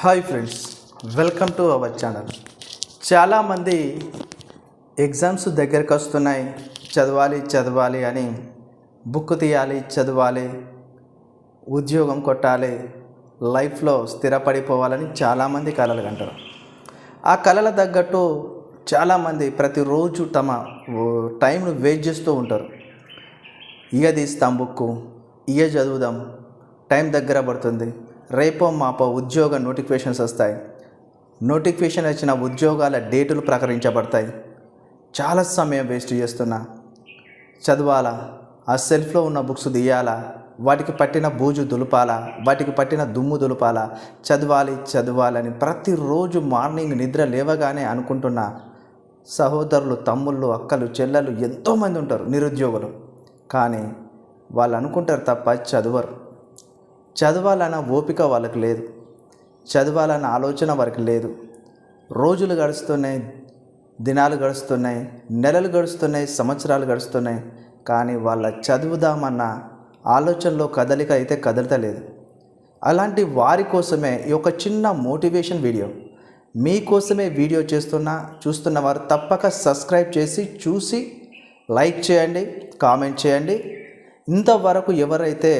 Hi friends welcome to our channel చాలామంది exams దగ్గరకు వస్తున్నాయి. చదవాలి చదవాలి అని బుక్ తీయాలి చదవాలి ఉద్యోగం కొట్టాలి లైఫ్లో స్థిరపడిపోవాలని చాలామంది కలలు కంటారు. ఆ కళల తగ్గట్టు చాలామంది ప్రతిరోజు తమ టైంను వేస్ట్ చేస్తూ ఉంటారు. ఇక తీస్తాం బుక్కు ఇక చదువుదాం టైం దగ్గర పడుతుంది. రేపో మాపో ఉద్యోగ నోటిఫికేషన్స్ వస్తాయి. నోటిఫికేషన్ వచ్చిన ఉద్యోగాల డేటులు ప్రకటించబడతాయి. చాలా సమయం వేస్ట్ చేస్తున్నా. చదవాలా? ఆ సెల్ఫ్లో ఉన్న బుక్స్ తీయాలా? వాటికి పట్టిన బూజు దులపాలా? వాటికి పట్టిన దుమ్ము దులపాలా? చదవాలి చదవాలని ప్రతిరోజు మార్నింగ్ నిద్ర లేవగానే అనుకుంటున్న. సహోదరులు తమ్ముళ్ళు అక్కలు చెల్లెలు ఎంతోమంది ఉంటారు నిరుద్యోగులు. కానీ వాళ్ళు అనుకుంటారు తప్ప చదవరు. చదవాలన్న ఓపిక వాళ్ళకి లేదు. చదవాలన్న ఆలోచన వారికి లేదు. రోజులు గడుస్తున్నాయి దినాలు గడుస్తున్నాయి నెలలు గడుస్తున్నాయి సంవత్సరాలు గడుస్తున్నాయి. కానీ వాళ్ళ చదువుదామన్న ఆలోచనలో కదలిక అయితే కదలతలేదు. అలాంటి వారి కోసమే ఈ ఒక చిన్న మోటివేషన్ వీడియో. మీకోసమే వీడియో చేస్తున్నా చూస్తున్న వారు తప్పక సబ్స్క్రైబ్ చేసి చూసి లైక్ చేయండి కామెంట్ చేయండి. ఇంతవరకు ఎవరైతే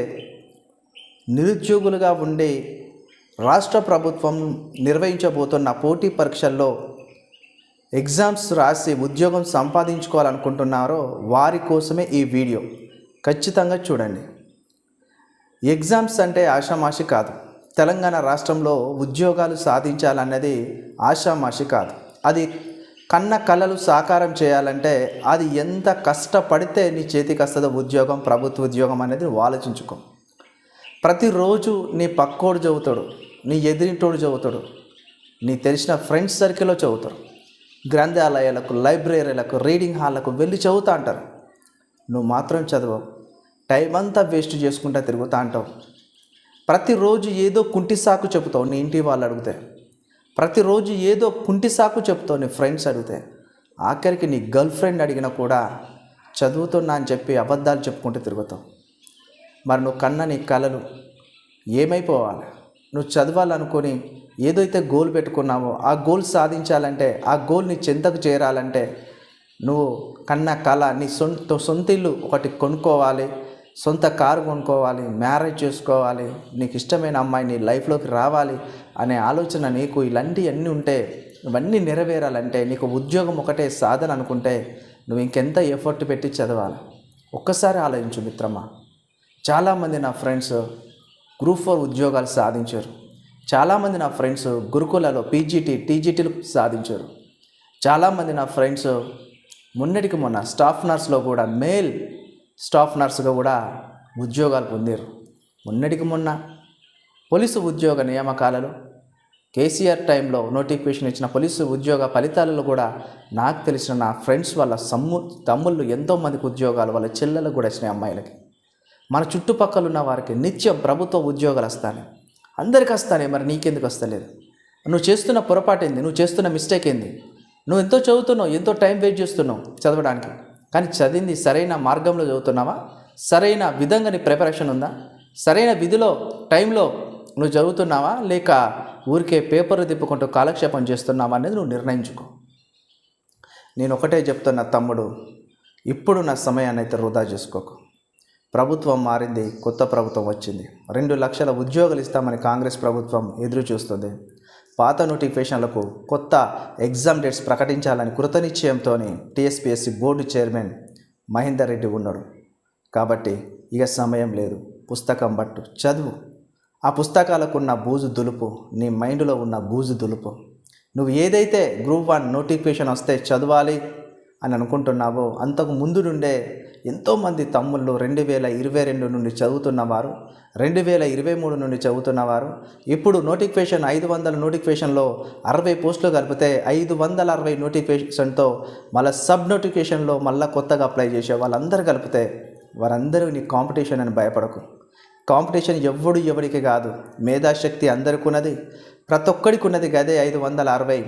నిరుద్యోగులుగా ఉండే రాష్ట్ర ప్రభుత్వం నిర్వహించబోతున్న పోటీ పరీక్షల్లో ఎగ్జామ్స్ రాసి ఉద్యోగం సంపాదించుకోవాలనుకుంటున్నారో వారి కోసమే ఈ వీడియో. ఖచ్చితంగా చూడండి. ఎగ్జామ్స్ అంటే ఆషామాషి కాదు. తెలంగాణ రాష్ట్రంలో ఉద్యోగాలు సాధించాలన్నది ఆషామాషి కాదు. అది కన్న కళలు సాకారం చేయాలంటే అది ఎంత కష్టపడితే నీ చేతికి వస్తుందో ఉద్యోగం ప్రభుత్వ ఉద్యోగం అనేది ఆలోచించుకో. ప్రతిరోజు నీ పక్కోడు చదువుతాడు నీ ఎదిరింటోడు చదువుతాడు నీ తెలిసిన ఫ్రెండ్స్ సర్కిల్లో చదువుతారు గ్రంథాలయాలకు లైబ్రరీలకు రీడింగ్ హాల్లకు వెళ్ళి చదువుతా అంటారు. నువ్వు మాత్రం చదవవు. టైం అంతా వేస్ట్ చేసుకుంటా తిరుగుతా అంటావు. ప్రతిరోజు ఏదో కుంటి సాకు చెబుతావు నీ ఇంటి వాళ్ళు అడిగితే. ప్రతిరోజు ఏదో కుంటి సాకు చెప్తావు నీ ఫ్రెండ్స్ అడిగితే. ఆఖరికి నీ గర్ల్ ఫ్రెండ్ అడిగినా కూడా చదువుతున్నా అని చెప్పి అబద్ధాలు చెప్పుకుంటూ తిరుగుతావు. మరి నువ్వు కన్న నీ కలలు ఏమైపోవాలి? నువ్వు చదవాలనుకొని ఏదైతే గోల్ పెట్టుకున్నావో ఆ గోల్ సాధించాలంటే ఆ గోల్ నీ చెంతకు చేరాలంటే నువ్వు కన్న కళ నీ సొంత సొంత ఇల్లు ఒకటి కొనుక్కోవాలి సొంత కారు కొనుక్కోవాలి మ్యారేజ్ చేసుకోవాలి నీకు ఇష్టమైన అమ్మాయి నీ లైఫ్లోకి రావాలి అనే ఆలోచన నీకు ఇలాంటివన్నీ ఉంటే ఇవన్నీ నెరవేరాలంటే నీకు ఉద్యోగం ఒకటే సాధన అనుకుంటే నువ్వు ఇంకెంత ఎఫర్ట్ పెట్టి చదవాలి? ఒక్కసారి ఆలోచించు మిత్రమా. చాలామంది నా ఫ్రెండ్స్ గ్రూప్ ఫోర్ ఉద్యోగాలు సాధించారు. చాలామంది నా ఫ్రెండ్స్ గురుకులలో పీజీటీ టీజీటీలు సాధించారు. చాలామంది నా ఫ్రెండ్స్ మొన్నటికి మొన్న స్టాఫ్ నర్స్లో కూడా మేల్ స్టాఫ్ నర్స్గా కూడా ఉద్యోగాలు పొందారు. మొన్నటికి మొన్న పోలీసు ఉద్యోగ నియామకాలలో కేసీఆర్ టైంలో నోటిఫికేషన్ ఇచ్చిన పోలీసు ఉద్యోగ ఫలితాలలో కూడా నాకు తెలిసిన నా ఫ్రెండ్స్ వాళ్ళ సమ్ము తమ్ముళ్ళు ఎంతోమందికి ఉద్యోగాలు వాళ్ళ చెల్లెలకు కూడా వచ్చినాయి అమ్మాయిలకి. మన చుట్టుపక్కల ఉన్న వారికి నిత్యం ప్రభుత్వ ఉద్యోగాలు వస్తాయి అందరికి వస్తాయి మరి నీకెందుకు వస్తలేదు? నువ్వు చేస్తున్న పొరపాటు ఏంది? నువ్వు చేస్తున్న మిస్టేక్ ఏంది? నువ్వు ఎంతో చదువుతున్నావు ఎంతో టైం వేస్ట్ చేస్తున్నావు చదవడానికి. కానీ చదివింది సరైన మార్గంలో చదువుతున్నావా? సరైన విధంగా నీ ప్రిపరేషన్ ఉందా? సరైన విధిలో టైంలో నువ్వు చదువుతున్నావా? లేక ఊరికే పేపర్లు తిప్పుకుంటూ కాలక్షేపం చేస్తున్నావా అనేది నువ్వు నిర్ణయించుకో. నేను ఒకటే చెప్తున్నా తమ్ముడు ఇప్పుడు నా సమయాన్ని అయితే వృధా చేసుకోకు. ప్రభుత్వం మారింది కొత్త ప్రభుత్వం వచ్చింది. రెండు లక్షల ఉద్యోగాలు ఇస్తామని కాంగ్రెస్ ప్రభుత్వం ఎదురు చూస్తుంది పాత నోటిఫికేషన్లకు కొత్త ఎగ్జామ్ డేట్స్ ప్రకటించాలని కృతనిశ్చయంతో TSPSC board chairman Mahender Reddy ఉన్నాడు కాబట్టి ఇక సమయం లేదు. పుస్తకం బట్టు చదువు. ఆ పుస్తకాలకున్న బూజు దులుపు నీ మైండ్లో ఉన్న బూజు దులుపు. నువ్వు ఏదైతే గ్రూప్ వన్ నోటిఫికేషన్ వస్తే చదవాలి అని అనుకుంటున్నావో? అంతకు ముందు నుండే ఎంతోమంది తమ్ముళ్ళు రెండు వేల ఇరవై రెండు నుండి చదువుతున్నవారు రెండు వేల ఇరవై మూడు నుండి చదువుతున్నవారు ఇప్పుడు నోటిఫికేషన్ ఐదు వందల నోటిఫికేషన్లో అరవై పోస్టులు కలిపితే ఐదు వందల అరవై నోటిఫికేషన్తో మళ్ళీ సబ్ నోటిఫికేషన్లో మళ్ళీ కొత్తగా అప్లై చేసే వాళ్ళందరూ కలిపితే వారందరూ నీ కాంపిటీషన్ అని భయపడకు. కాంపిటీషన్ ఎవడు ఎవరికి కాదు మేధాశక్తి అందరికి ఉన్నది ప్రతి ఒక్కడికి ఉన్నది గదే ఐదు వందల అరవై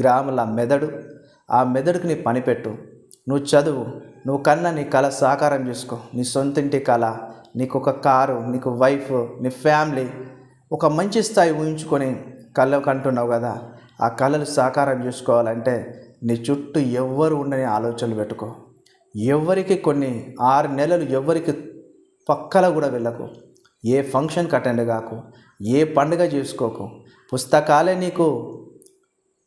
గ్రాముల మెదడు. ఆ మెదడుకు నీ పనిపెట్టు నువ్వు చదువు. నువ్వు కన్నా నీ కళ సాకారం చేసుకో. నీ సొంతింటి కళ నీకు ఒక కారు నీకు వైఫ్ నీ ఫ్యామిలీ ఒక మంచి స్థాయి ఊహించుకొని కళ్ళకు అంటున్నావు కదా. ఆ కళలు సాకారం చేసుకోవాలంటే నీ చుట్టూ ఎవ్వరు ఉండని ఆలోచనలు పెట్టుకో. ఎవరికి కొన్ని ఆరు నెలలు ఎవరికి పక్కల కూడా వెళ్ళకు. ఏ ఫంక్షన్కి అటెండ్ కాకు. ఏ పండుగ చేసుకోకు. పుస్తకాలే నీకు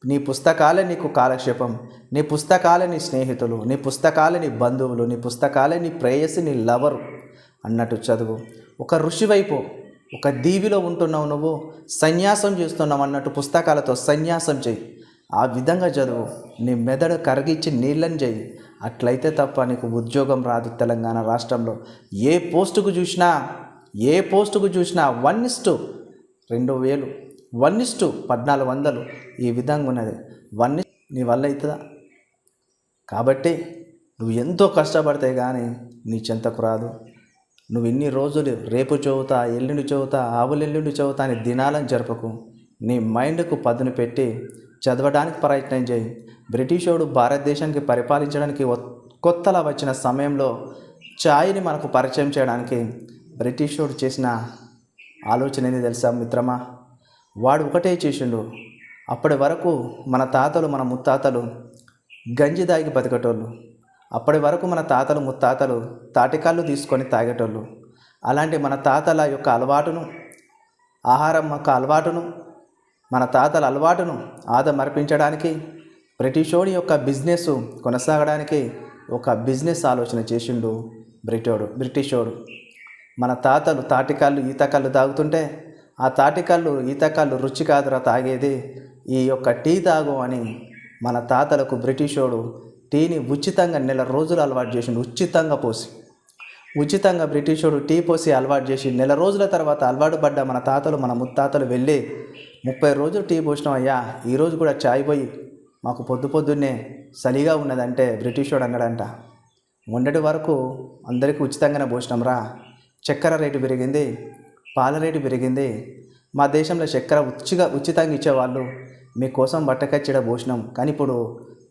నీ పుస్తకాలే నీకు కాలక్షేపం. నీ పుస్తకాలే నీ స్నేహితులు. నీ పుస్తకాలే నీ బంధువులు. నీ పుస్తకాలే నీ ప్రేయసి నీ లవరు అన్నట్టు చదువు. ఒక ఋషి వైపు ఒక దీవిలో ఉంటున్నావు నువ్వు. సన్యాసం చేస్తున్నావు అన్నట్టు పుస్తకాలతో సన్యాసం చేయి. ఆ విధంగా చదువు. నీ మెదడు కరిగించి నీళ్ళని చేయి. అట్లయితే తప్ప నీకు ఉద్యోగం రాదు తెలంగాణ రాష్ట్రంలో. ఏ పోస్టుకు చూసినా ఏ పోస్టుకు చూసినా వన్ ఇస్టు రెండు వేలు. వన్ ఇస్టు పద్నాలుగు వందలు ఈ విధంగా ఉన్నది. వన్ నీ వల్ల అవుతుందా కాబట్టి నువ్వు ఎంతో కష్టపడితే కానీ నీ చెంతకు రాదు. నువ్వు ఇన్ని రోజులు రేపు చదువుతా ఎల్లుండి చదువుతా ఆవులెల్లుండి చదువుతా అని దినాలను జరపకు. నీ మైండ్కు పదును పెట్టి చదవడానికి ప్రయత్నం చేయి. బ్రిటిషోడు భారతదేశానికి పరిపాలించడానికి కొత్తలా వచ్చిన సమయంలో ఛాయ్ని మనకు పరిచయం చేయడానికి బ్రిటిషోడు చేసిన ఆలోచన ఏంది తెలుసా మిత్రమా? వాడు ఒకటే చేసిండు. అప్పటి వరకు మన తాతలు మన ముత్తాతలు గంజి దాగి బతికేటోళ్ళు. అప్పటి వరకు మన తాతలు ముత్తాతలు తాటికాళ్ళు తీసుకొని తాగేటోళ్ళు. అలాంటి మన తాతల యొక్క అలవాటును ఆహారం యొక్క అలవాటును మన తాతల అలవాటును ఆదమర్పించడానికి బ్రిటిషోడి యొక్క బిజినెస్ కొనసాగడానికి ఒక బిజినెస్ ఆలోచన చేసిండు బ్రిటోడు బ్రిటిషోడు. మన తాతలు తాటికాళ్ళు ఈతకాళ్ళు తాగుతుంటే ఆ తాటికళ్ళు ఈతకల్లు రుచి కాదురా తాగేది. ఈ యొక్క టీ తాగు అని మన తాతలకు బ్రిటిషోడు టీని ఉచితంగా నెల రోజులు అలవాటు చేసిండు. ఉచితంగా పోసి. ఉచితంగా బ్రిటిషోడు టీ పోసి అలవాటు చేసి నెల రోజుల తర్వాత అలవాటు పడ్డ మన తాతలు మన ముత్తాతలు వెళ్ళి ముప్పై రోజులు టీ పోసినాం అయ్యా ఈరోజు కూడా చాయ్ పోయి. మాకు పొద్దు పొద్దున్నే చలిగా ఉన్నదంటే బ్రిటిషోడు అన్నాడంట. మొన్నటి వరకు అందరికీ ఉచితంగానే పోసినాం రా. చక్కెర రేటు పెరిగింది. పాల రేటు పెరిగింది. మా దేశంలో చక్కెర ఉచిగా ఉచితంగా ఇచ్చేవాళ్ళు మీకోసం బట్టకచ్చిడ భోజనం. కానీ ఇప్పుడు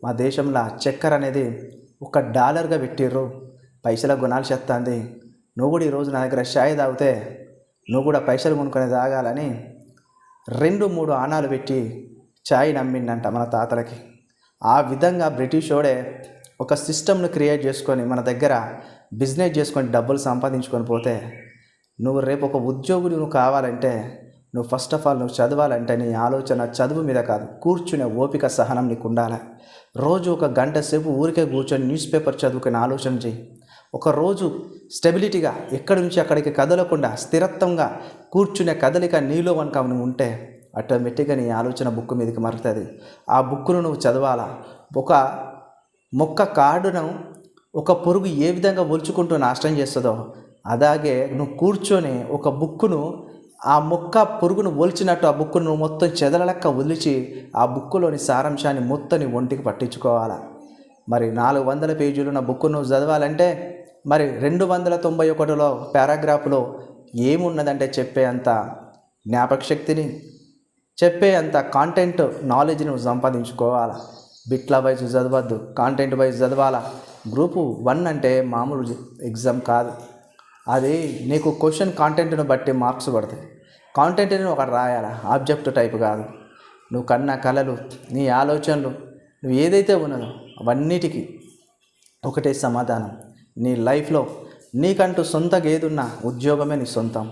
మా దేశంలో చక్కెర అనేది ఒక డాలర్గా పెట్టిర్రు. పైసల గుణాలు చెత్తంది. నువ్వు కూడా ఈరోజు నా దగ్గర షాయి తాగితే నువ్వు కూడా పైసలు కొనుక్కొని తాగాలని రెండు మూడు ఆనాలు పెట్టి ఛాయ్ నమ్మిండంట మన తాతలకి. ఆ విధంగా బ్రిటిషోడే ఒక సిస్టమ్ను క్రియేట్ చేసుకొని మన దగ్గర బిజినెస్ చేసుకొని డబ్బులు సంపాదించుకొని పోతే నువ్వు రేపు ఒక ఉద్యోగుడు నువ్వు కావాలంటే నువ్వు ఫస్ట్ ఆఫ్ ఆల్ నువ్వు చదవాలంటే నీ ఆలోచన చదువు మీద కాదు కూర్చునే ఓపిక సహనం నీకు ఉండాలి రోజు ఒక గంట సేపు ఊరికే కూర్చొని న్యూస్ పేపర్ చదువుకుని ఆలోచన చేయి ఒకరోజు స్టెబిలిటీగా ఎక్కడి నుంచి అక్కడికి కదలకుండా స్థిరత్వంగా కూర్చునే కదలిక నీలో కనుక నువ్వు ఉంటే ఆటోమేటిక్గా నీ ఆలోచన బుక్ మీదకి మరుతుంది. ఆ బుక్కును నువ్వు చదవాలా? ఒక మొక్క కాడును ఒక పురుగు ఏ విధంగా ఒలుచుకుంటూ నాశనం చేస్తుందో అలాగే నువ్వు కూర్చొని ఒక బుక్కును ఆ ముక్క పురుగును ఒలిచినట్టు ఆ బుక్కును నువ్వు మొత్తం చెదలలెక్క ఒలిచి ఆ బుక్కులోని సారాంశాన్ని మొత్తం ఒంటికి పట్టించుకోవాలా? మరి నాలుగు వందల పేజీలు నా బుక్ నువ్వు చదవాలంటే మరి రెండు వందల తొంభై ఒకటిలో పారాగ్రాఫ్లో ఏమున్నదంటే చెప్పే అంత జ్ఞాపక శక్తిని చెప్పే అంత కాంటెంట్ నాలెడ్జ్ నువ్వు సంపాదించుకోవాలా? బిట్ల వైజ్ చదవద్దు కాంటెంట్ వైజ్ చదవాలా? గ్రూపు వన్ అంటే మామూలు ఎగ్జామ్ కాదు. అది నీకు క్వశ్చన్ కాంటెంట్ను బట్టి మార్క్స్ పడతాయి. కాంటెంట్ని ఒకటి రాయాలా? ఆబ్జెక్ట్ టైప్ కాదు. నువ్వు కన్న కళలు నీ ఆలోచనలు నువ్వు ఏదైతే ఉన్నదో అవన్నిటికీ ఒకటే సమాధానం. నీ లైఫ్లో నీకంటూ సొంతగా ఏదున్నా ఉద్యోగమే నీ సొంతం.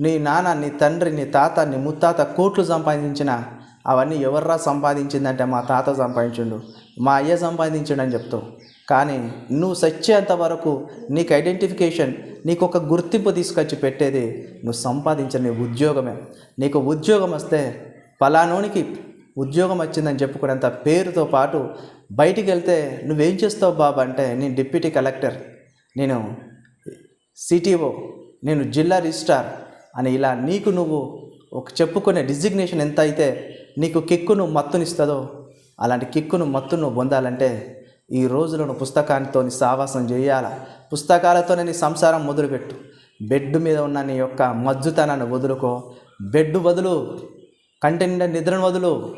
నీ నాన్న నీ తండ్రి నీ తాత నీ ముత్తాత కోట్లు సంపాదించిన అవన్నీ ఎవర్రా సంపాదించిందంటే మా తాత సంపాదించిండు మా అయ్య సంపాదించిండు అని చెప్తావు. కానీ నువ్వు సచ్చేంత వరకు నీకు ఐడెంటిఫికేషన్ నీకు ఒక గుర్తింపు తీసుకొచ్చి పెట్టేది నువ్వు సంపాదించిన నీ ఉద్యోగమే. నీకు ఉద్యోగం వస్తే పలానోనికి ఉద్యోగం వచ్చిందని చెప్పుకునేంత పేరుతో పాటు బయటికి వెళ్తే నువ్వేం చేస్తావు బాబు అంటే నేను డిప్యూటీ కలెక్టర్ నేను సిటీఓ నేను జిల్లా రిజిస్ట్రార్ అని ఇలా నీకు నువ్వు ఒక చెప్పుకునే డిజిగ్నేషన్ ఎంత అయితే నీకు కిక్కును మత్తునిస్తుందో అలాంటి కిక్కును మత్తును నువ్వు పొందాలంటే ఈ రోజులను పుస్తకానితో సావాసం చేయాల? పుస్తకాలతోనే నీ సంసారం మొదలుపెట్టు. బెడ్ మీద ఉన్న నీ యొక్క మజ్జుతనాన్ని వదులుకో. బెడ్ వదులు. కంటి నిండా నిద్రను వదులు.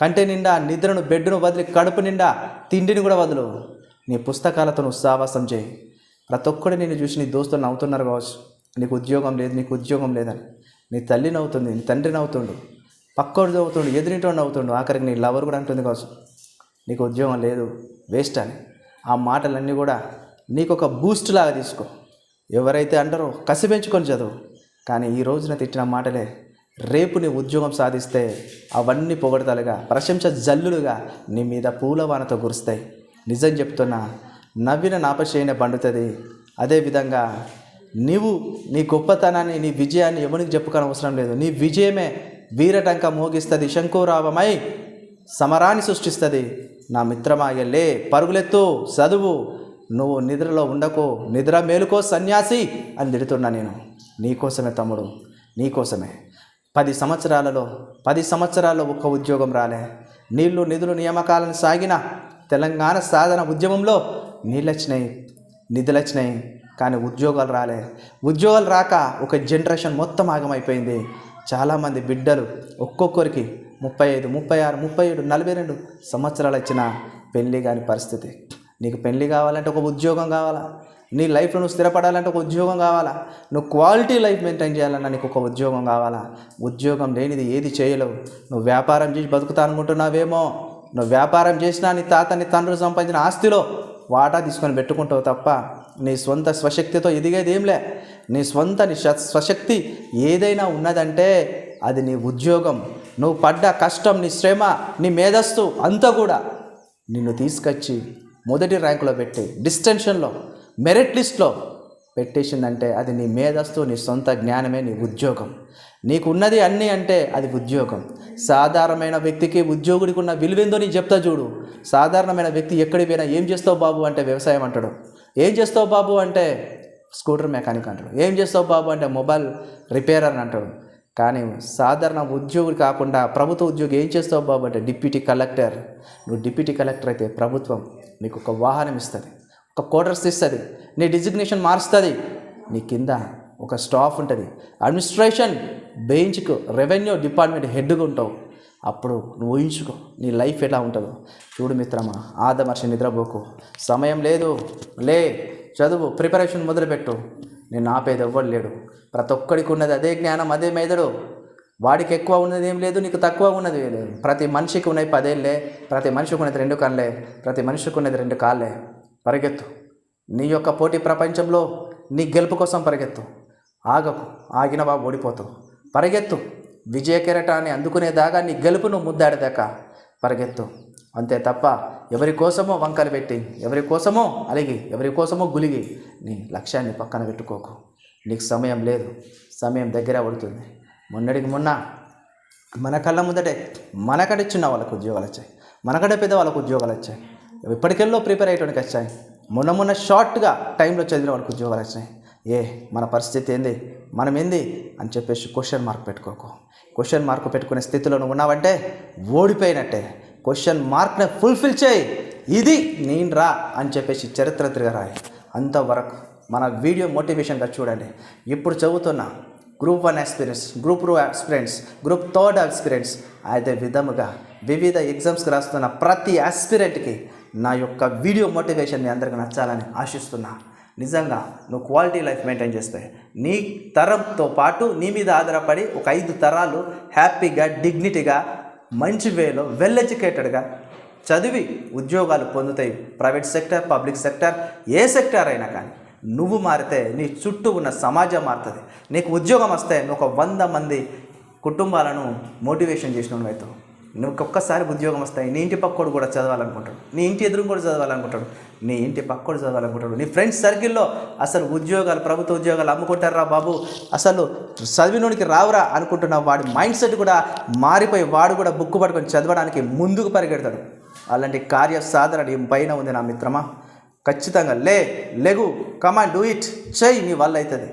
కంటి నిండా నిద్రను బెడ్ను వదిలి కడుపు నిండా తిండిని కూడా వదులు. నీ పుస్తకాలతో నువ్వు సావాసం చేయి. ప్రతి ఒక్కడు నేను చూసి నీ దోస్తులు నవ్వుతున్నారు కావచ్చు. నీకు ఉద్యోగం లేదు నీకు ఉద్యోగం లేదని. నీ తల్లి నవ్వుతుంది నీ తండ్రి నవ్వుతుండు. పక్కోడు నవ్వుతుండు ఎదురింటోడు నవ్వుతుండు. ఆఖరికి నీ లవర్ కూడా అంటుంది కావచ్చు. నీకు ఉద్యోగం లేదు వేస్ట్ అని. ఆ మాటలన్నీ కూడా నీకు ఒక బూస్ట్ లాగా తీసుకో. ఎవరైతే అంటారో కసి పెంచుకొని చదువు. కానీ ఈ రోజున తిట్టిన మాటలే రేపు నీ ఉద్యోగం సాధిస్తే అవన్నీ పొగడతలుగా ప్రశంస జల్లులుగా నీ మీద పూలవానతో కురుస్తాయి. నిజం చెప్తున్నా నవ్విన నాపశయన పండుతుంది. అదేవిధంగా నీవు నీ గొప్పతనాన్ని నీ విజయాన్ని ఎవరికి చెప్పుకోని అవసరం లేదు. నీ విజయమే వీరటంక మోగిస్తుంది శంకురావమై సమరాన్ని సృష్టిస్తుంది. నా మిత్రమా ఎల్లే పరుగులెత్తు చదువు నువ్వు నిద్రలో ఉండకు నిద్ర మేలుకో సన్యాసి అని తిడుతున్నా నేను. నీకోసమే తమ్ముడు నీకోసమే పది సంవత్సరాలలో పది సంవత్సరాల్లో ఒక్క ఉద్యోగం రాలే. నీళ్ళు నిధులు నియామకాలను సాగిన తెలంగాణ సాధన ఉద్యమంలో నీళ్ళు వచ్చినాయి వచ్చినాయి కానీ ఉద్యోగాలు రాలే. ఉద్యోగాలు రాక ఒక జనరేషన్ మొత్తం ఆగమైపోయింది. చాలామంది బిడ్డలు ఒక్కొక్కరికి ముప్పై ఐదు ముప్పై ఆరు ముప్పై ఏడు నలభై రెండు సంవత్సరాలు వచ్చిన పెళ్ళి కాని పరిస్థితి. నీకు పెళ్ళి కావాలంటే ఒక ఉద్యోగం కావాలా? నీ లైఫ్లో నువ్వు స్థిరపడాలంటే ఒక ఉద్యోగం కావాలా? నువ్వు క్వాలిటీ లైఫ్ మెయింటైన్ చేయాలన్నా నీకు ఒక ఉద్యోగం కావాలా? ఉద్యోగం లేనిది ఏది చేయలేవు. నువ్వు వ్యాపారం చేసి బతుకుతా అనుకుంటున్నావేమో నువ్వు వ్యాపారం చేసినా నీ తాత నీ తండ్రులు సంపాదించిన ఆస్తిలో వాటా తీసుకొని పెట్టుకుంటావు తప్ప నీ స్వంత స్వశక్తితో ఎదిగేది ఏంలే నీ స్వంత నీ స్వశక్తి ఏదైనా ఉన్నదంటే అది నీ ఉద్యోగం. నువ్వు పడ్డ కష్టం నీ శ్రమ నీ మేధస్సు అంతా కూడా నిన్ను తీసుకొచ్చి మొదటి ర్యాంకులో పెట్టి డిస్టెన్షన్లో మెరిట్ లిస్ట్లో పెట్టేసిందంటే అది నీ మేధస్సు నీ సొంత జ్ఞానమే నీ ఉద్యోగం. నీకున్నది అన్నీ అంటే అది ఉద్యోగం. సాధారణమైన వ్యక్తికి ఉద్యోగుడికి ఉన్న విలువేందో నీ చెప్తా చూడు. సాధారణమైన వ్యక్తి ఎక్కడికి పోయినా ఏం చేస్తావు బాబు అంటే వ్యవసాయం అంటాడు. ఏం చేస్తావు బాబు అంటే స్కూటర్ మెకానిక్ అంటాడు. ఏం చేస్తావు బాబు అంటే మొబైల్ రిపేరర్ అని అంటాడు. కానీ సాధారణ ఉద్యోగులు కాకుండా ప్రభుత్వ ఉద్యోగి ఏం చేస్తావు బాబు అంటే డిప్యూటీ కలెక్టర్. నువ్వు డిప్యూటీ కలెక్టర్ అయితే ప్రభుత్వం నీకు ఒక వాహనం ఇస్తుంది ఒక క్వార్టర్స్ ఇస్తుంది నీ డిజిగ్నేషన్ మారుస్తుంది. నీ కింద ఒక స్టాఫ్ ఉంటుంది. అడ్మినిస్ట్రేషన్ బెంచ్కు రెవెన్యూ డిపార్ట్మెంట్ హెడ్గా ఉంటావు. అప్పుడు నువ్వు ఊహించుకో నీ లైఫ్ ఎలా ఉంటుందో. చూడు మిత్రమా ఆదమర్షి నిద్రపోకు. సమయం లేదు. లే చదువు ప్రిపరేషన్ మొదలుపెట్టు. నేను ఆపేది ఎవ్వడు లేడు. ప్రతి ఒక్కడికి ఉన్నది అదే జ్ఞానం అదే మెదడు. వాడికి ఎక్కువ ఉన్నది ఏం లేదు నీకు తక్కువ ఉన్నది ఏం లేదు. ప్రతి మనిషికి ఉన్నాయి పదేళ్ళే ప్రతి మనిషికి ఉన్నది రెండు కళ్ళే ప్రతి మనిషికి ఉన్నది రెండు కాళ్ళే. పరిగెత్తు. నీ యొక్క పోటీ ప్రపంచంలో నీ గెలుపు కోసం పరిగెత్తు. ఆగకు ఆగిన బాబు ఓడిపోతావు. పరిగెత్తు. విజయ కిరటాన్ని అందుకునేదాకా నీ గెలుపును ముద్దాడేదాకా పరిగెత్తు. అంతే తప్ప ఎవరి కోసమో వంకలు పెట్టి ఎవరి కోసమో అలిగి ఎవరి కోసమో గులిగి నీ లక్ష్యాన్ని పక్కన పెట్టుకోకు. నీకు సమయం లేదు. సమయం దగ్గర పడుతుంది. మొన్నటికి మొన్న మన కళ్ళ ముందటే మనకంటే చిన్న వాళ్ళకు ఉద్యోగాలు వచ్చాయి. మనకడే పెద్ద వాళ్ళకు ఉద్యోగాలు వచ్చాయి. ఇప్పటికెళ్ళో ప్రిపేర్ అయ్యేటానికి వచ్చాయి. మొన్న మొన్న షార్ట్గా టైంలో చదివిన వాళ్ళకి ఉద్యోగాలు వచ్చాయి. ఏ మన పరిస్థితి ఏంది? మనం ఏంది? అని చెప్పేసి క్వశ్చన్ మార్క్ పెట్టుకోకు. క్వశ్చన్ మార్క్ పెట్టుకునే స్థితిలో నువ్వు ఉన్నావంటే ఓడిపోయినట్టే. క్వశ్చన్ మార్క్ని ఫుల్ఫిల్ చేయి. ఇది నేను రా అని చెప్పేసి చరిత్ర తిరగరాయి. అంతవరకు మన వీడియో మోటివేషన్గా చూడండి. ఇప్పుడు చదువుతున్నా group one experience group two experience group third experience అదే విధముగా వివిధ ఎగ్జామ్స్కి రాస్తున్న ప్రతి ఆస్పిరెంట్కి నా యొక్క వీడియో మోటివేషన్ మీ అందరికీ నచ్చాలని ఆశిస్తున్నా. నిజంగా నువ్వు క్వాలిటీ లైఫ్ మెయింటైన్ చేస్తే నీ తరంతో పాటు నీ మీద ఆధారపడి ఒక ఐదు తరాలు హ్యాపీగా డిగ్నిటీగా మంచి వేలో వెల్ ఎడ్యుకేటెడ్గా చదివి ఉద్యోగాలు పొందుతాయి. ప్రైవేట్ సెక్టర్ పబ్లిక్ సెక్టర్ ఏ సెక్టర్ అయినా కానీ. నువ్వు మారితే నీ చుట్టూ ఉన్న సమాజం మారుతుంది. నీకు ఉద్యోగం వస్తే నువ్వు ఒక వంద మంది కుటుంబాలను మోటివేషన్ చేసిన అవుతావు నువ్వు ఒక్కసారి ఉద్యోగం వస్తాయి నీ ఇంటి పక్కోడు కూడా చదవాలనుకుంటాడు నీ ఇంటి ఎదురు కూడా చదవాలనుకుంటాడు నీ ఇంటి పక్కోడు చదవాలనుకుంటాడు నీ ఫ్రెండ్స్ సర్కిల్లో అసలు ఉద్యోగాలు ప్రభుత్వ ఉద్యోగాలు అమ్ముకుంటారా బాబు? అసలు చదివినోనికి రావురా అనుకుంటున్న వాడి మైండ్ సెట్ కూడా మారిపోయి వాడు కూడా బుక్ పట్టుకొని చదవడానికి ముందుకు పరిగెడతాడు. అలాంటి కార్య సాధన నీ పైన ఉంది నా మిత్రమా. ఖచ్చితంగా లే లెగు కమాండ్ డూ ఇట్ చెయ్యి నీ వల్ల అవుతుంది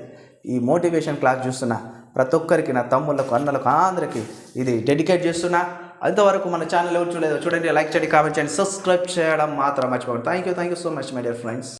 ఈ మోటివేషన్ క్లాస్ చూస్తున్నా ప్రతి ఒక్కరికి నా తమ్ముళ్ళకు అన్నలకు అందరికీ ఇది డెడికేట్ చేస్తున్నా. అంతవరకు మన ఛానల్ ఎవరు చూడలేదో చూడండి లైక్ చేయండి కామెంట్ చేయండి సబ్స్క్రైబ్ చేయడం మాత్రం మర్చిపోకండి. Thank you thank you so much my dear friends